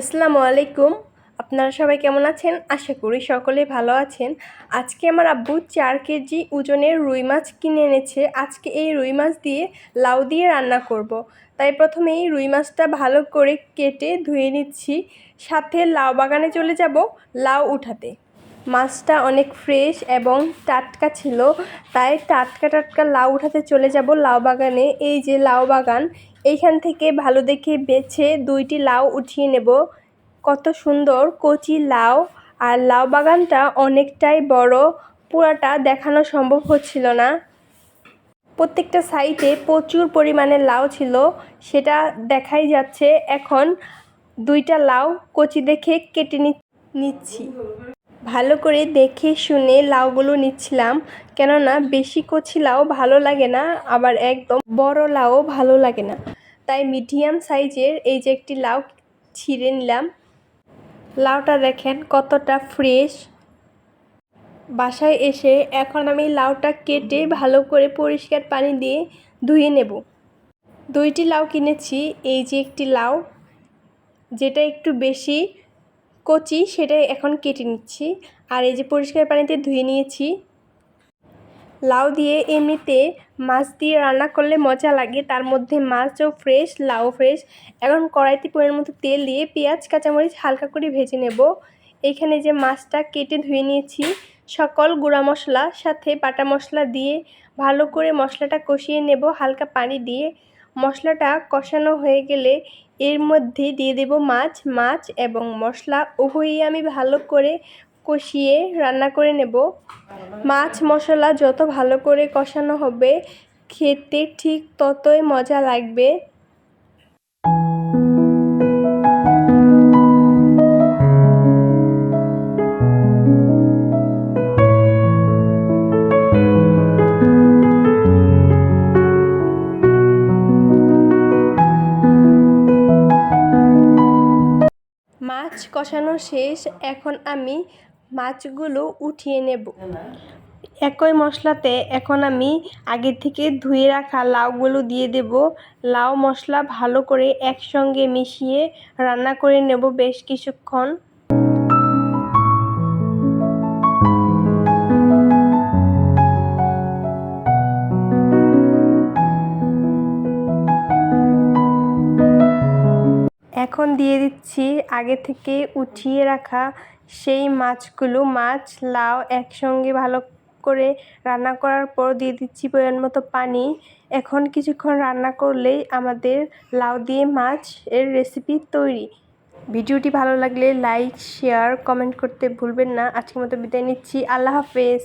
আসসালামু আলাইকুম। আপনারা সবাই কেমন আছেন? আশা করি সকলে ভালো আছেন। আজকে আমার আব্বু চার কেজি ওজনের রুই মাছ কিনে এনেছে। আজকে এই রুই মাছ দিয়ে লাউ দিয়ে রান্না করব। তাই প্রথমে এই রুই মাছটা ভালো করে কেটে ধুয়ে নিচ্ছি। সাথে লাউ বাগানে চলে যাব লাউ উঠাতে। মাছটা অনেক ফ্রেশ এবং টাটকা ছিল। তাই টাটকা টাটকা লাউ উঠাতে চলে যাব লাউ বাগানে। এই যে লাউ বাগান, এইখান থেকে ভালো দেখে বেছে দুইটি লাউ উঠিয়ে নেব। কত সুন্দর কচি লাউ। আর লাউ বাগানটা অনেকটাই বড়, পুরাটা দেখানো সম্ভব হচ্ছিল না। প্রত্যেকটা সাইটে প্রচুর পরিমাণে লাউ ছিল, সেটা দেখাই যাচ্ছে। এখন দুইটা লাউ কচি দেখে কেটে নিচ্ছি। ভালো করে দেখে শুনে লাউগুলো নিচ্ছিলাম। কেননা বেশি কচি লাউ ভালো লাগে না, আবার একদম বড় লাউ ভালো লাগে না। তাই মিডিয়াম সাইজের এই যে একটি লাউ ছিঁড়ে নিলাম। লাউটা দেখেন কতটা ফ্রেশ। বাসায় এসে এখন আমি লাউটা কেটে ভালো করে পরিষ্কার পানি দিয়ে ধুয়ে নেব। দুইটি লাউ কিনেছি, এই যে একটি লাউ, যেটা একটু বেশি কচি সেটা এখন কেটে নিচ্ছি। আর এই যে পরিষ্কার পানিতে ধুয়ে নিয়েছি। লাউ দিয়ে এমনিতে মাছ দিয়ে রান্না করলে মজা লাগে। তার মধ্যে মাছও ফ্রেশ লাউ ফ্রেশ এখন কড়াইতে পরিমাণ মতো তেল দিয়ে পেঁয়াজ, কাঁচামরিচ হালকা করে ভেজে নেব। এখানে যে মাছটা কেটে ধুয়ে নিয়েছি, সকল গুঁড়া মশলা সাথে বাটা মশলা দিয়ে ভালো করে মশলাটা কষিয়ে নেব হালকা পানি দিয়ে। মশলাটা কষানো হয়ে গেলে এর মধ্যে দিয়ে দেব মাছ মাছ এবং মশলা। উভয়ই আমি ভালো করে কষিয়ে রান্না করে নেব। মাছ, মশলা যত ভালো করে কষানো হবে, খেতে ঠিক ততই মজা লাগবে। মাছ কষানো শেষ, এখন আমি মাছগুলো উঠিয়ে নেব। একই মশলাতে এখন আমি আগে থেকে ধুয়ে রাখা লাউগুলো দিয়ে দেব। লাউ মশলা ভালো করে একসঙ্গে মিশিয়ে রান্না করে নেব বেশ কিছুক্ষণ। এখন দিয়ে দিচ্ছি আগে থেকে উঠিয়ে রাখা সেই মাছগুলো। মাছ, লাউ একসঙ্গে ভালো করে রান্না করার পর দিয়ে দিচ্ছি পরিমাণ মতো পানি। এখন কিছুক্ষণ রান্না করলেই আমাদের লাউ দিয়ে মাছ এর রেসিপি তৈরি। ভিডিওটি ভালো লাগলে লাইক শেয়ার কমেন্ট করতে ভুলবেন না। আজকের মতো বিদায় নিচ্ছি। আল্লাহ হাফেজ।